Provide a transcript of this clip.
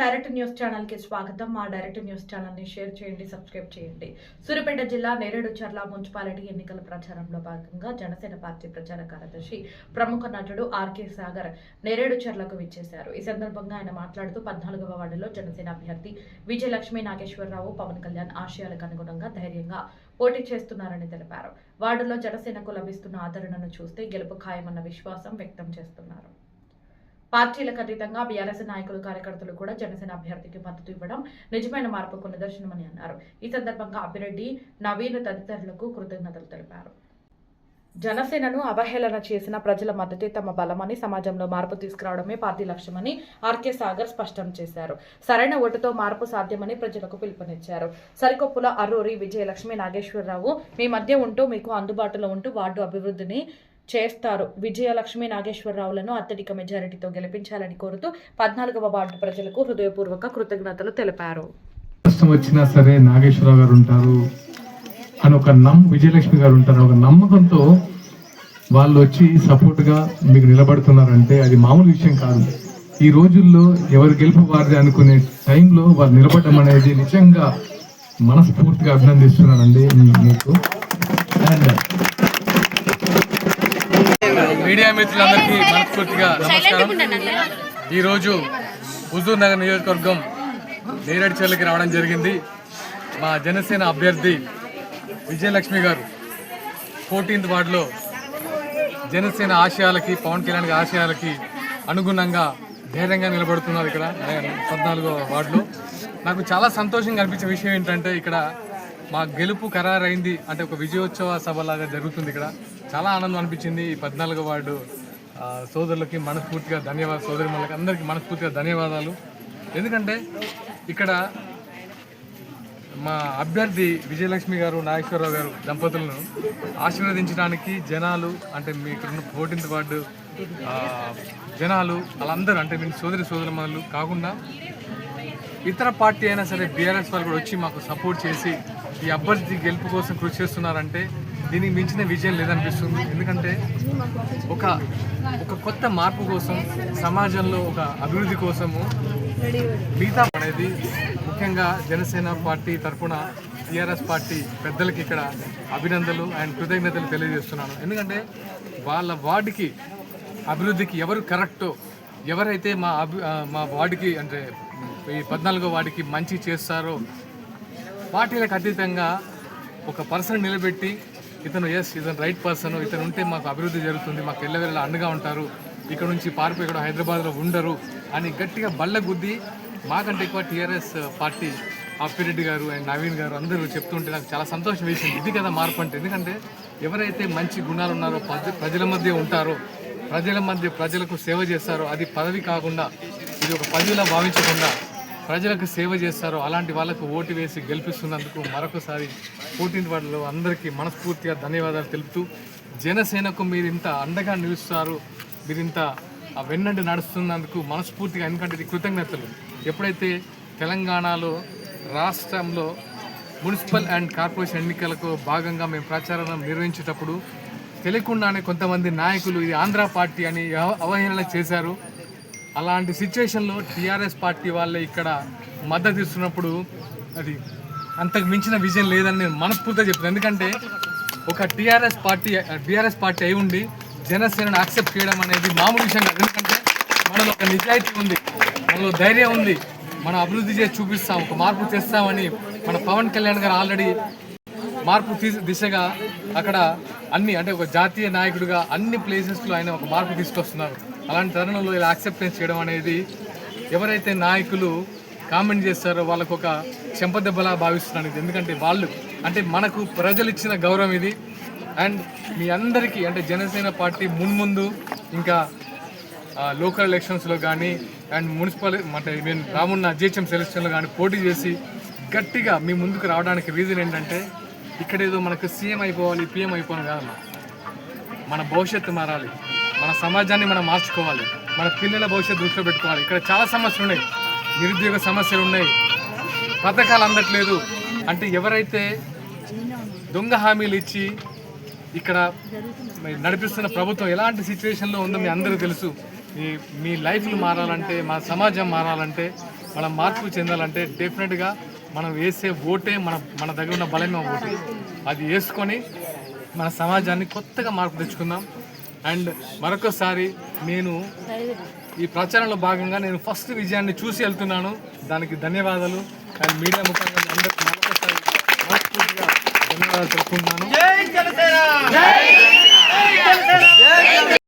Direct news ఛానల్కి స్వాగతం. మా డైరెక్ట్ న్యూస్ ఛానల్ని షేర్ చేయండి సబ్స్క్రైబ్ చేయండి. సూర్యాపేట జిల్లా నేరేడు చర్ల మున్సిపాలిటీ ఎన్నికల ప్రచారంలో భాగంగా జనసేన పార్టీ ప్రచార కార్యదర్శి ప్రముఖ నటుడు ఆర్కే సాగర్ నేరేడు చర్లకు విచ్చేశారు. ఈ సందర్భంగా ఆయన మాట్లాడుతూ పద్నాలుగవ వార్డులో జనసేన అభ్యర్థి విజయలక్ష్మి నాగేశ్వరరావు పవన్ కళ్యాణ్ ఆశయాలకు అనుగుణంగా ధైర్యంగా పోటీ చేస్తున్నారని తెలిపారు. వార్డులో జనసేనకు లభిస్తున్న ఆదరణను చూస్తే గెలుపు ఖాయమన్న విశ్వాసం వ్యక్తం చేస్తున్నారు. పార్టీలకు అతీతంగా బీఆర్ఎస్ నాయకులు కార్యకర్తలు కూడా జనసేన అభ్యర్థికి మద్దతు ఇవ్వడం నిజమైన మార్పుకు నిదర్శనమని అన్నారు. ఈ సందర్భంగా అభిరెడ్డి నవీన్ తదితరులకు కృతజ్ఞతలు తెలిపారు. జనసేనను అవహేళన చేసిన ప్రజల మద్దతే తమ బలమని సమాజంలో మార్పు తీసుకురావడమే పార్టీ లక్ష్యమని ఆర్కే సాగర్ స్పష్టం చేశారు. సరైన ఓటుతో మార్పు సాధ్యమని ప్రజలకు పిలుపునిచ్చారు. సరికొప్పుల అరూరి విజయలక్ష్మి నాగేశ్వరరావు మీ మధ్య ఉంటూ మీకు అందుబాటులో ఉంటూ వార్డు అభివృద్ధిని చేస్తారు. విజయలక్ష్మి నాగేశ్వరరావులను అత్యధిక మెజారిటీతో గెలిపించాలని కోరుతూ పద్నాలుగవ వార్డు ప్రజలకు హృదయపూర్వక కృతజ్ఞతలు తెలిపారు. కష్టం వచ్చినా సరే నాగేశ్వరరావు గారు ఉంటారు. అని ఒక నమ్ విజయలక్ష్మి గారు ఉంటారు. ఒక నమ్మకంతో వాళ్ళు వచ్చి సపోర్ట్గా మీకు నిలబడుతున్నారంటే అది మామూలు విషయం కాదు. ఈ రోజుల్లో ఎవరు గెలుపు వారిది అనుకునే టైంలో వారు నిలబడడం అనేది నిజంగా మనస్ఫూర్తిగా అభినందిస్తున్నానండి మీకు. అండ్ మీడియా మిత్రులందరికీ మనస్ఫూర్తిగా నమస్కారం. ఈరోజు హుజూర్ నగర్ నియోజకవర్గం నేరేడు చెర్లకి రావడం జరిగింది. మా జనసేన అభ్యర్థి విజయలక్ష్మి గారు ఫోర్టీన్త్ వార్డులో జనసేన ఆశయాలకి పవన్ కళ్యాణ్ ఆశయాలకి అనుగుణంగా ధైర్యంగా నిలబడుతున్నారు ఇక్కడ పద్నాలుగో వార్డులో. నాకు చాలా సంతోషంగా అనిపించే విషయం ఏంటంటే ఇక్కడ మా గెలుపు ఖరారైంది అంటే ఒక విజయోత్సవ సభలాగా జరుగుతుంది ఇక్కడ. చాలా ఆనందం అనిపించింది ఈ పద్నాలుగో వార్డు సోదరులకి మనస్ఫూర్తిగా ధన్యవాదాలు సోదరి అందరికీ మనస్ఫూర్తిగా ధన్యవాదాలు. ఎందుకంటే ఇక్కడ మా అభ్యర్థి విజయలక్ష్మి గారు నాగేశ్వరరావు గారు దంపతులను ఆశీర్వదించడానికి జనాలు అంటే మీ ఇక్కడ ఉన్న ఫోర్టీన్త్ వార్డు జనాలు వాళ్ళందరూ అంటే మీ సోదరి సోదరులు కాకుండా ఇతర పార్టీ అయినా సరే బీఆర్ఎస్ వాళ్ళు కూడా వచ్చి మాకు సపోర్ట్ చేసి ఈ అభ్యర్థి గెలుపు కోసం కృషి చేస్తున్నారంటే దీనికి మించిన విజయం లేదనిపిస్తుంది. ఎందుకంటే ఒక ఒక కొత్త మార్పు కోసం సమాజంలో ఒక అభివృద్ధి కోసము మిగతా అనేది ముఖ్యంగా జనసేన పార్టీ తరఫున టీఆర్ఎస్ పార్టీ పెద్దలకి ఇక్కడ అభినందనలు అండ్ కృతజ్ఞతలు తెలియజేస్తున్నాను. ఎందుకంటే వాళ్ళ వార్డుకి అభివృద్ధికి ఎవరు కరెక్టో ఎవరైతే మా అభి మా వార్డుకి అంటే ఈ పద్నాలుగో వార్డుకి మంచి చేస్తారో పార్టీలకు అతీతంగా ఒక పర్సన్ నిలబెట్టి ఇతను ఎస్ ఇతను రైట్ పర్సన్ ఇతను ఉంటే మాకు అభివృద్ధి జరుగుతుంది మాకు ఎల్లవెల్ల అండగా ఉంటారు ఇక్కడ నుంచి పారిపోయి ఇక్కడ హైదరాబాద్లో ఉండరు అని గట్టిగా బళ్ళ గుద్ది మాకంటే ఎక్కువ టీఆర్ఎస్ పార్టీ అప్పిరెడ్డి గారు అండ్ నవీన్ గారు అందరూ చెప్తుంటే నాకు చాలా సంతోషం వేసింది. ఇది కదా మార్పు అంటే ఎందుకంటే ఎవరైతే మంచి గుణాలు ఉన్నారో ప్రజల మధ్య ఉంటారో ప్రజల మధ్య ప్రజలకు సేవ చేస్తారో అది పదవి కాకుండా ఇది ఒక పదవిలా భావించకుండా ప్రజలకు సేవ చేస్తారో అలాంటి వాళ్ళకు ఓటు వేసి గెలిపిస్తున్నందుకు మరొకసారి ఫోర్టీన్త్ వాళ్ళు అందరికీ మనస్ఫూర్తిగా ధన్యవాదాలు తెలుపుతూ జనసేనకు మీరు ఇంత అండగా నిలుస్తారు మీరు ఇంత ఆ వెన్నంటి నడుస్తున్నందుకు మనస్ఫూర్తిగా ఎందుకంటే ఇది కృతజ్ఞతలు. ఎప్పుడైతే తెలంగాణలో రాష్ట్రంలో మున్సిపల్ అండ్ కార్పొరేషన్ ఎన్నికలకు భాగంగా మేము ప్రచారం నిర్వహించేటప్పుడు తెలియకుండానే కొంతమంది నాయకులు ఇది ఆంధ్ర పార్టీ అని అవహేళన చేశారు. అలాంటి సిచ్యువేషన్లో టీఆర్ఎస్ పార్టీ వాళ్ళే ఇక్కడ మద్దతు ఇస్తున్నప్పుడు అది అంతకు మించిన విజయం లేదని నేను మనస్ఫూర్తిగా చెప్తాను ఎందుకంటే ఒక టీఆర్ఎస్ పార్టీ టీఆర్ఎస్ పార్టీ అయి ఉండి జనసేనను యాక్సెప్ట్ చేయడం అనేది మామూలు విషయం కాదు. ఎందుకంటే మనలో ఒక నిజాయితీ ఉంది మనలో ధైర్యం ఉంది మనం అభివృద్ధి చేసి చూపిస్తాం ఒక మార్పు చేస్తామని మన పవన్ కళ్యాణ్ గారు ఆల్రెడీ మార్పు తీసే దిశగా అక్కడ అన్ని అంటే ఒక జాతీయ నాయకుడిగా అన్ని ప్లేసెస్లో ఆయన ఒక మార్పు తీసుకొస్తున్నారు. అలాంటి తరుణంలో ఇలా యాక్సెప్టెన్స్ చేయడం అనేది ఎవరైతే నాయకులు కామెంట్ చేస్తారో వాళ్ళకు ఒక చెంపదెబ్బలా భావిస్తున్నాను ఇది. ఎందుకంటే వాళ్ళు అంటే మనకు ప్రజలు ఇచ్చిన గౌరవం ఇది. అండ్ మీ అందరికీ అంటే జనసేన పార్టీ మున్ముందు ఇంకా లోకల్ ఎలక్షన్స్లో కానీ అండ్ మున్సిపల్ అంటే నేను రామున్న జిహెచ్ఎం సెలక్షన్లో కానీ పోటీ చేసి గట్టిగా మీ ముందుకు రావడానికి రీజన్ ఏంటంటే ఇక్కడ ఏదో మనకు సీఎం అయిపోవాలి పిఎం అయిపోవాలి కాదమ్మా. మన భవిష్యత్తు మారాలి. మన సమాజాన్ని మనం మార్చుకోవాలి. మన పిల్లల భవిష్యత్తు దృష్టిలో పెట్టుకోవాలి. ఇక్కడ చాలా సమస్యలు ఉన్నాయి. నిరుద్యోగ సమస్యలు ఉన్నాయి. పథకాలు అందట్లేదు. అంటే ఎవరైతే దొంగ హామీలు ఇచ్చి ఇక్కడ నడిపిస్తున్న ప్రభుత్వం ఎలాంటి సిచ్యువేషన్లో ఉందో మీ అందరూ తెలుసు. మీ మీ లైఫ్లు మారాలంటే మా సమాజం మారాలంటే మనం మార్పు చెందాలంటే డెఫినెట్గా మనం వేసే ఓటే మన మన దగ్గర ఉన్న బలమైన ఓటు. అది వేసుకొని మన సమాజాన్ని కొత్తగా మార్పు తెచ్చుకుందాం. అండ్ మరొకసారి నేను ఈ ప్రచారంలో భాగంగా నేను ఫస్ట్ విజయాన్ని చూసి వెళ్తున్నాను. దానికి ధన్యవాదాలు. అండ్ మీడియా ముఖ్యంగా అందరికీ మరొకసారి ధన్యవాదాలు తెలుపుకుంటున్నాను.